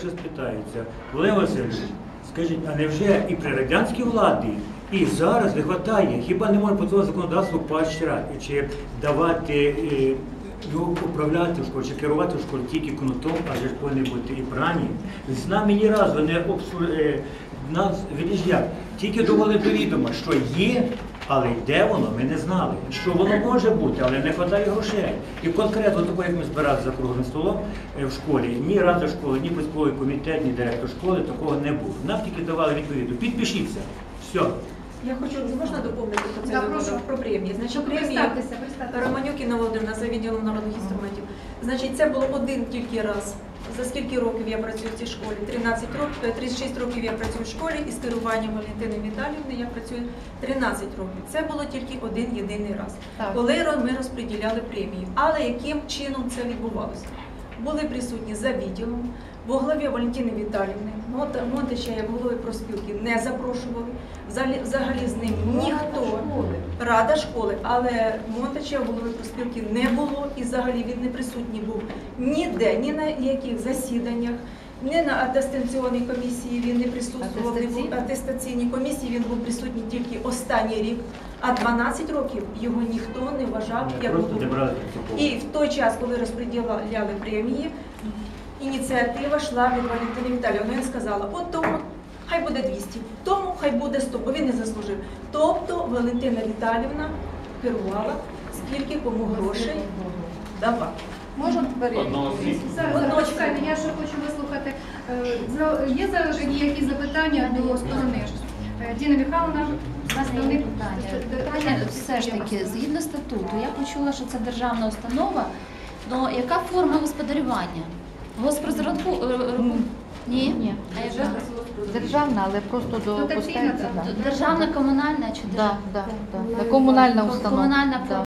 Ще спитаються, Володимир Васильович, скажіть, а невже і при радянській владі, і зараз не вистачає, хіба не можна по цьому законодавству поощряти, чи давати, е, ну, управляти в школі, чи керувати в школі тільки кнутом, адже ж повинні бути і брані. З нами ні разу не обсу... е, нас, як, тільки довели до відома, що є, але де воно, ми не знали. Що воно може бути, але не вистачає грошей. І конкретно того, як ми збиралися за круглим столом е, в школі, ні рада школи, ні письмовий комітет, ні директор школи такого не було. Нам тільки давали відповідь. Підпишіться. Все. Я хочу, можна доповнити про Да, це прошу. про, премії. Значить, премії Представтеся, представтеся. Романюк Інна Володимирівна за відділом народних інструментів. Значить, це було один тільки раз. За скільки років я працюю в цій школі? 13 років, е, 36 років я працюю в школі і з керуванням Валентини Віталіївни я працюю 13 років. Це було тільки один єдиний раз, Так. коли ми розподіляли премії. Але яким чином це відбувалося? Були присутні за відділом, во главі Валентини Віталіївни, Монте- Монтича як голови профспілки не запрошували. Взагалі, взагалі з ним ніхто. Рада школи, але Монтача голови профспілки не було і взагалі він не присутній був ніде, ні на яких засіданнях, ні на атестаційній комісії він не присутствував, не був Атестаційній? атестаційній комісії він був присутній тільки останній рік, а 12 років його ніхто не вважав як принципово. І в той час, коли розподіляли премії, ініціатива йшла від Валентини Віталіївни. Він сказала, от тому хай буде 200, тому хай буде 100, бо він не заслужив. Тобто Валентина Віталіївна керувала, скільки кому грошей Одного звіту. Зараз, чекайте, я ще хочу вислухати. Е, за- Є зараз якісь запитання до сторони? Діна Михайловна, основне питання. Питання все ж таки, згідно статуту, я почула, що це державна установа. але яка форма господарювання? Госпрозраху... е, е, Ні? Ні. А яка? Державна, але просто Дотаційна. Да. Державна комунальна чи Да, державна? да, да. Комунальна установа. Комунальна Да.